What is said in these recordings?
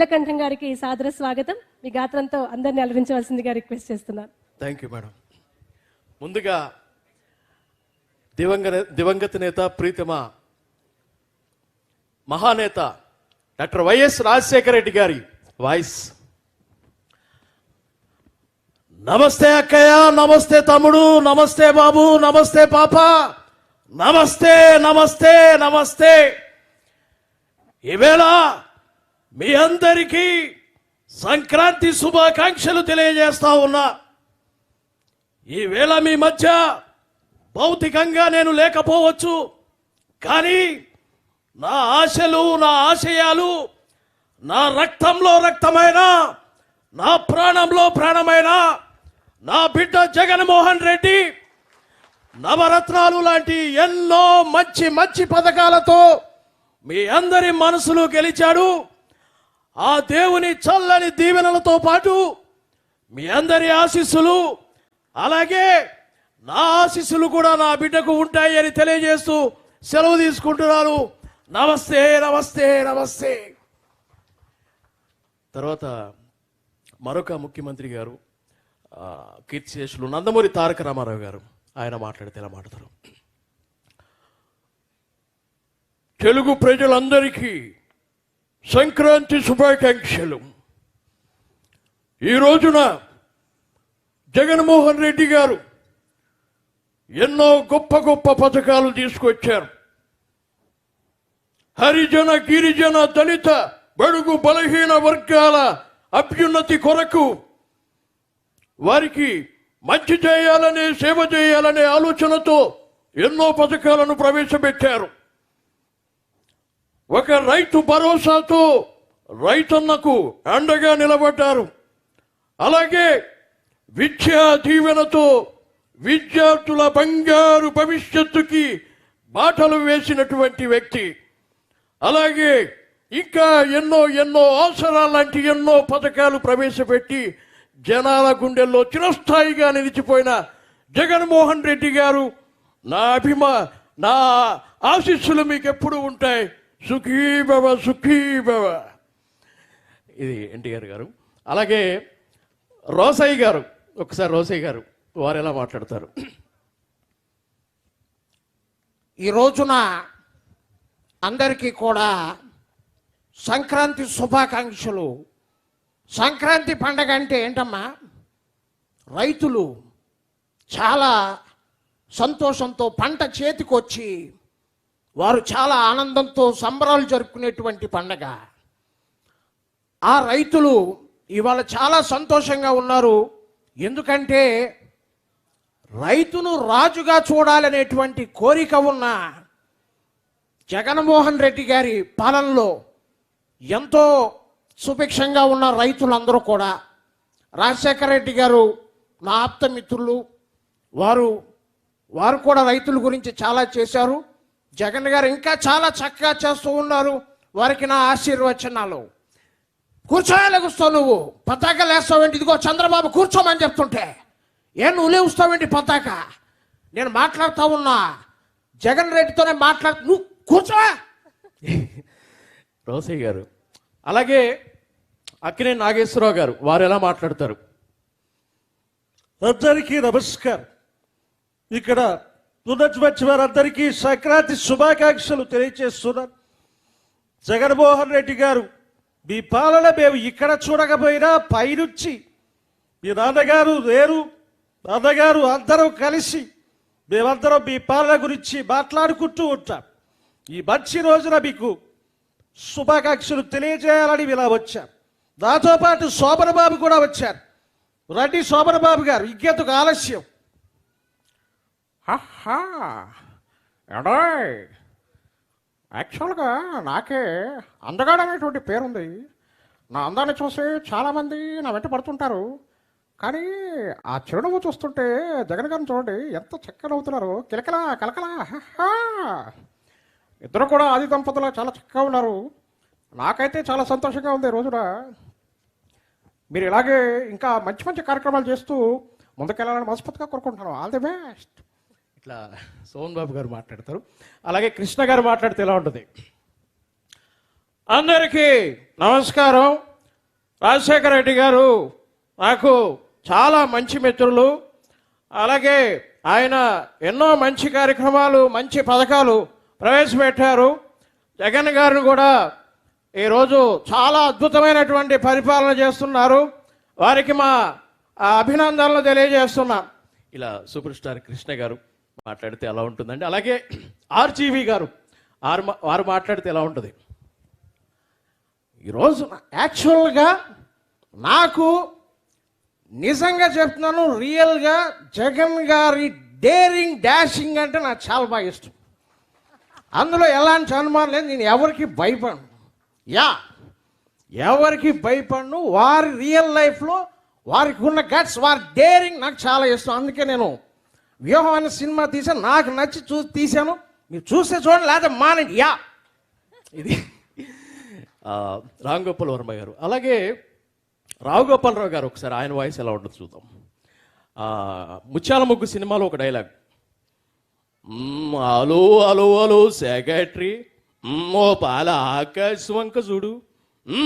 నీలకంఠం గారికి సాదర స్వాగతం. మీ గాత్రంతో అందరిని అలరించవలసిందిగా రిక్వెస్ట్ చేస్తున్నాను థ్యాంక్ యూ మేడం ముందుగా దివంగ దివంగత నేత ప్రీతమ మహానేత డాక్టర్ వైఎస్ రాజశేఖర రెడ్డి గారి వాయిస్. నమస్తే అక్కయ్య నమస్తే తమ్ముడు నమస్తే బాబు నమస్తే పాప నమస్తే నమస్తే నమస్తే. ఈవేళ మీ అందరికీ సంక్రాంతి శుభాకాంక్షలు తెలియజేస్తా ఉన్నా. ఈవేళ మీ మధ్య భౌతికంగా నేను లేకపోవచ్చు కానీ నా ఆశలు నా ఆశయాలు నా రక్తంలో రక్తమైన నా ప్రాణంలో ప్రాణమైన నా బిడ్డ జగన్మోహన్ రెడ్డి నవరత్నాలు లాంటి ఎన్నో మంచి మంచి పథకాలతో మీ అందరి మనసులు గెలిచాడు. ఆ దేవుని చల్లని దీవెనలతో పాటు మీ అందరి ఆశీస్సులు అలాగే నా ఆశీస్సులు కూడా నా బిడ్డకు ఉంటాయి అని తెలియజేస్తూ సెలవు తీసుకుంటున్నాను. నమస్తే నమస్తే నమస్తే. తర్వాత మరొక ముఖ్యమంత్రి గారు కీర్తిశేషులు నందమూరి తారక రామారావు గారు ఆయన మాట్లాడితే ఇలా మాట్లాడతారు? తెలుగు ప్రజలందరికీ సంక్రాంతి శుభాకాంక్షలు. ఈ రోజున జగన్మోహన్ రెడ్డి గారు ఎన్నో గొప్ప గొప్ప పథకాలు తీసుకొచ్చారు. హరిజన గిరిజన దళిత బడుగు బలహీన వర్గాల అభ్యున్నతి కొరకు వారికి మంచి చేయాలనే సేవ చేయాలనే ఆలోచనతో ఎన్నో పథకాలను ప్రవేశపెట్టారు. ఒక రైతు భరోసాతో రైతన్నకు అండగా నిలబడ్డారు. అలాగే విద్యా దీవెనతో విద్యార్థుల బంగారు భవిష్యత్తుకి బాటలు వేసినటువంటి వ్యక్తి. అలాగే ఇంకా ఎన్నో ఎన్నో ఆసరా లాంటి ఎన్నో పథకాలు ప్రవేశపెట్టి జనాల గుండెల్లో చిరస్థాయిగా నిలిచిపోయిన జగన్మోహన్ రెడ్డి గారు నా అభిమా నా ఆశీస్సులు మీకు ఎప్పుడు ఉంటాయి. సుఖీభవ సుఖీభవ. ఇది ఎన్టీఆర్ గారు. అలాగే రోసయ్య గారు ఒకసారి రోసయ్య గారు వారు ఎలా మాట్లాడతారు? ఈ రోజున అందరికీ కూడా సంక్రాంతి శుభాకాంక్షలు. సంక్రాంతి పండగ అంటే ఏంటమ్మా? రైతులు చాలా సంతోషంతో పంట చేతికొచ్చి వారు చాలా ఆనందంతో సంబరాలు జరుపుకునేటువంటి పండగ. ఆ రైతులు ఇవాళ చాలా సంతోషంగా ఉన్నారు. ఎందుకంటే రైతును రాజుగా చూడాలనేటువంటి కోరిక ఉన్న జగన్మోహన్ రెడ్డి గారి పాలనలో ఎంతో సుభిక్షంగా ఉన్న రైతులందరూ కూడా రాజశేఖర రెడ్డి గారు నా ఆప్తమిత్రులు వారు వారు కూడా రైతుల గురించి చాలా చేశారు. జగన్ గారు ఇంకా చాలా చక్కగా చేస్తూ ఉన్నారు. వారికి నా ఆశీర్వచనాలు. కూర్చోలేగుస్తావు నువ్వు. పతాక లేస్తావేంటి? ఇదిగో చంద్రబాబు కూర్చోమని చెప్తుంటే. ఏ నువ్వు లేవుస్తావేంటి పతాక? నేను మాట్లాడుతా ఉన్నా. జగన్ రెడ్డితోనే మాట్లాడు నువ్వు కూర్చో! రోసయ్య గారు. అలాగే అక్కినే నాగేశ్వరరావు గారు వారు ఎలా మాట్లాడతారు? అందరికీ నమస్కారం. ఇక్కడ పునర్వచ్చి వారందరికీ సంక్రాంతి శుభాకాంక్షలు తెలియజేస్తున్నాను. జగన్మోహన్ రెడ్డి గారు మీ పాలన మేము ఇక్కడ చూడకపోయినా పైనుంచి మీ నాన్నగారు లేరు నాన్నగారు అందరం కలిసి మేమందరం మీ పాలన గురించి మాట్లాడుకుంటూ ఉంటాం. ఈ మంచి రోజున మీకు శుభాకాంక్షలు తెలియజేయాలని ఇలా వచ్చాం. నాతో పాటు శోభన బాబు కూడా వచ్చారు. రండి శోభన బాబు గారు ఇంకెందుకు ఆలస్యం? ఆహా! ఎడాయ్ యాక్చువల్గా నాకే అందగాడు అనేటువంటి పేరుంది. నా అందాన్ని చూసి చాలామంది నా వెంట పడుతుంటారు. కానీ ఆ చిరునవ్వు చూస్తుంటే జగన్ గారిని చూడండి ఎంత చక్కగా నవ్వుతున్నారు. కిలకలా కలకలా హహా. ఇద్దరు కూడా ఆది దంపతులు చాలా చక్కగా ఉన్నారు. నాకైతే చాలా సంతోషంగా ఉంది ఈ రోజున. మీరు ఇలాగే ఇంకా మంచి మంచి కార్యక్రమాలు చేస్తూ ముందుకెళ్ళాలని మనస్ఫూర్తిగా కోరుకుంటున్నాను. All the best! ఇట్లా సోన్ బాబు గారు మాట్లాడతారు. అలాగే కృష్ణ గారు మాట్లాడితే ఎలా ఉంటుంది? అందరికీ నమస్కారం. రాజశేఖర రెడ్డి గారు నాకు చాలా మంచి మిత్రులు. అలాగే ఆయన ఎన్నో మంచి కార్యక్రమాలు మంచి పథకాలు ప్రవేశపెట్టారు. జగన్ గారిని కూడా ఈరోజు చాలా అద్భుతమైనటువంటి పరిపాలన చేస్తున్నారు. వారికి మా అభినందనలు తెలియజేస్తున్నాం. ఇలా సూపర్ స్టార్ కృష్ణ గారు మాట్లాడితే ఎలా ఉంటుందండి? అలాగే ఆర్జీవి గారు ఆరు మా- వారు మాట్లాడితే ఎలా ఉంటుంది? ఈరోజు యాక్చువల్గా నాకు నిజంగా చెప్తున్నాను రియల్గా జగన్ గారి డేరింగ్ డాషింగ్ అంటే నాకు చాలా బాగా ఇష్టం. అందులో ఎలాంటి అనుమానం లేదు నేను ఎవరికి భయపడను. యా ఎవరికి భయపడను వారి రియల్ లైఫ్లో వారికి ఉన్న గట్స్ వారి డేరింగ్ నాకు చాలా ఇష్టం. అందుకే నేను వ్యూహం అనే సినిమా తీసాను నాకు నచ్చి చూ తీశాను. మీరు చూస్తే చూడండి లేదా మానండి యా. ఇది. రామ్ గోపాల్ వర్మ గారు. అలాగే రావు గోపాలరావు గారు ఒకసారి ఆయన వాయిస్ ఎలా ఉంటుంది చూద్దాం. ముత్యాల ముగ్గు సినిమాలో ఒక డైలాగ్. అలో అలో అలో సెక్రటరీ ఓ పాల ఆకాశం వంక చూడు.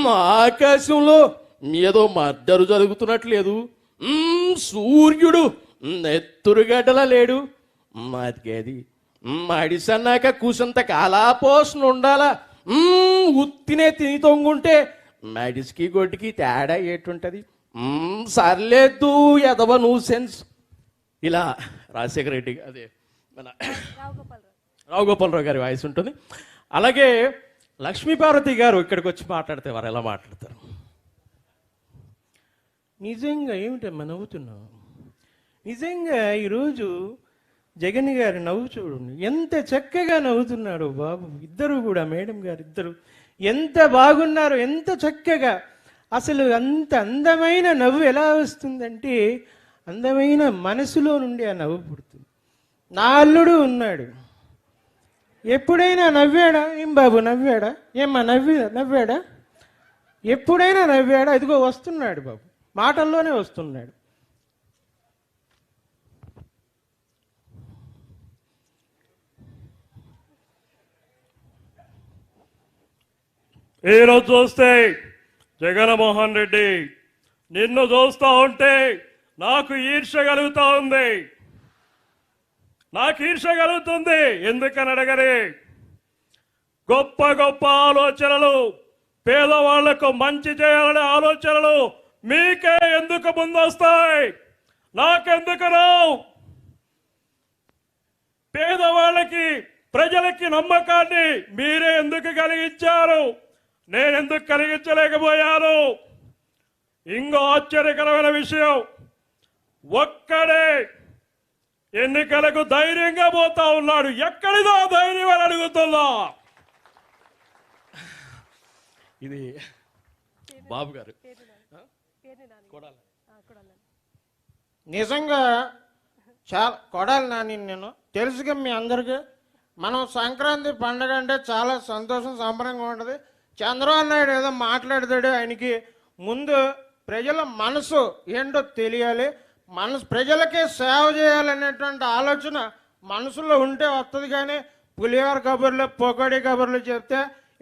ఆకాశంలో ఏదో మర్డరు జరుగుతున్నట్లేదు. సూర్యుడు ఎత్తురుగడ్డల లేడు. మాదికేది అదికేది మ్మ్, అడిసన్నాక కూసంత కాలాపోషణ ఉండాలా? ఉత్తినే తిని తొంగుంటే మడిసికి గొడ్డుకి తేడా ఏటుంటది? సర్లేదు ఎదవ నువ్వు సెన్స్ ఇలా రాజశేఖర రెడ్డి అదే మన రావు గోపాలరావు గారి వాయిస్ ఉంటుంది. అలాగే లక్ష్మీపార్వతి గారు ఇక్కడికి వచ్చి మాట్లాడితే వారు ఎలా మాట్లాడతారు? నిజంగా ఏమిటమ్మా నవ్వుతున్నావు? నిజంగా ఈరోజు జగన్ గారి నవ్వు చూడండి. ఎంత చక్కగా నవ్వుతున్నాడు బాబు. ఇద్దరు కూడా మేడం గారు ఇద్దరు. ఎంత బాగున్నారు ఎంత చక్కగా. అసలు అంత అందమైన నవ్వు ఎలా వస్తుందంటే అందమైన మనసులో నుండి ఆ నవ్వు పుడుతుంది. నా అల్లుడు ఉన్నాడు. ఎప్పుడైనా నవ్వాడా? ఏం బాబు నవ్వాడా? ఏమ్మా నవ్వి నవ్వాడా? ఎప్పుడైనా నవ్వాడా? ఇదిగో వస్తున్నాడు బాబు. మాటల్లోనే వస్తున్నాడు. ఈరోజు చూస్తే జగన్మోహన్ రెడ్డి నిన్ను చూస్తూ ఉంటే నాకు ఈర్ష కలుగుతూ ఉంది. నాకు ఈర్ష కలుగుతుంది. ఎందుకని అడగని గొప్ప గొప్ప ఆలోచనలు పేదవాళ్ళకు మంచి చేయాలనే ఆలోచనలు మీకే ఎందుకు ముందొస్తాయి? నాకెందుకు రావు? పేదవాళ్ళకి ప్రజలకి నమ్మకాన్ని మీరే ఎందుకు కలిగించారు? నేనెందుకు కలిగించలేకపోయాను? ఇంకో ఆశ్చర్యకరమైన విషయం. ఒక్కడే ఎన్నికలకు ధైర్యంగా పోతా ఉన్నాడు. ఎక్కడిదో ధైర్యం అని అడుగుతున్నా. ఇది బాబు గారు. కొడాలి. నిజంగా చాలా కొడాలి నాని నేను. తెలుసుగా మీ అందరికీ. మనం సంక్రాంతి పండగ అంటే చాలా సంతోషం సంబరంగా ఉంటుంది. చంద్రబాబు నాయుడు ఏదో మాట్లాడతాడు ఆయనకి ముందు ప్రజల మనసు ఏంటో తెలియాలి. మనసు ప్రజలకే సేవ చేయాలనేటువంటి ఆలోచన మనసులో ఉంటే వస్తుంది కానీ పులిహోర కబుర్లు పొగడి కబుర్లు చెప్తే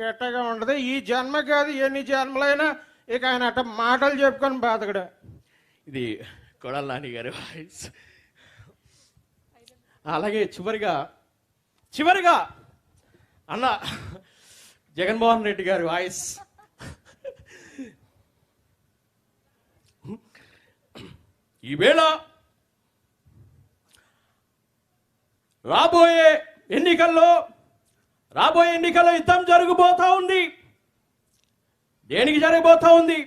ఎట్టగా ఉండదు. ఈ జన్మ కాదు ఎన్ని జన్మలైనా ఇక ఆయన అట్ట మాటలు చెప్పుకొని బతకడు. ఇది కొడాల నాని గారి వాయిస్. అలాగే చివరిగా చివరిగా అన్న జగన్మోహన్ రెడ్డి గారి వాయిస్ ఈవేళ రాబోయే ఎన్నికల్లో రాబోయే ఎన్నికల్లో యుద్ధం జరగబోతా ఉంది. దేనికి జరగబోతా ఉంది?